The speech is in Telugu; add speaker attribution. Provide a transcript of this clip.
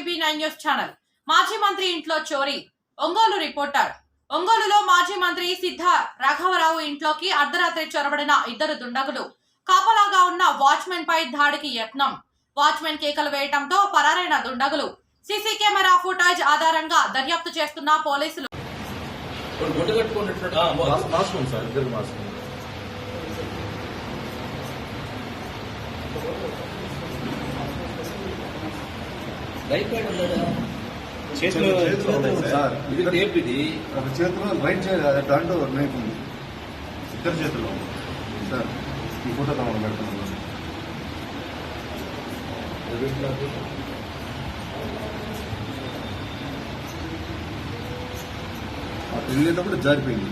Speaker 1: News channel. మాజీ మంత్రి ఇంట్లో చోరీ. ఒంగోలు రిపోర్టర్. ఒంగోలులో మాజీ మంత్రి సిద్ధ రాఘవరావు ఇంట్లోకి అర్ధరాత్రి చొరబడిన ఇద్దరు దుండగులు. కాపలాగా ఉన్న వాచ్మెన్ పై దాడికి యత్నం. వాచ్మెన్ కేకలు వేయటంతో పరారైన దుండగులు. సీసీ కెమెరా ఫుటేజ్ ఆధారంగా దర్యాప్తు చేస్తున్న పోలీసులు.
Speaker 2: రైట్ హ్యాండ్
Speaker 3: చేతిలో సార్.
Speaker 2: ఇది
Speaker 3: ఒక చేతిలో రైట్ దాంట్లో నైఫ్ ఉంది. ఇద్దరు చేతిలో. సార్ ఈ ఫోటో తమను పెడుతున్నాను వెళ్ళేటప్పుడు జారిపోయింది.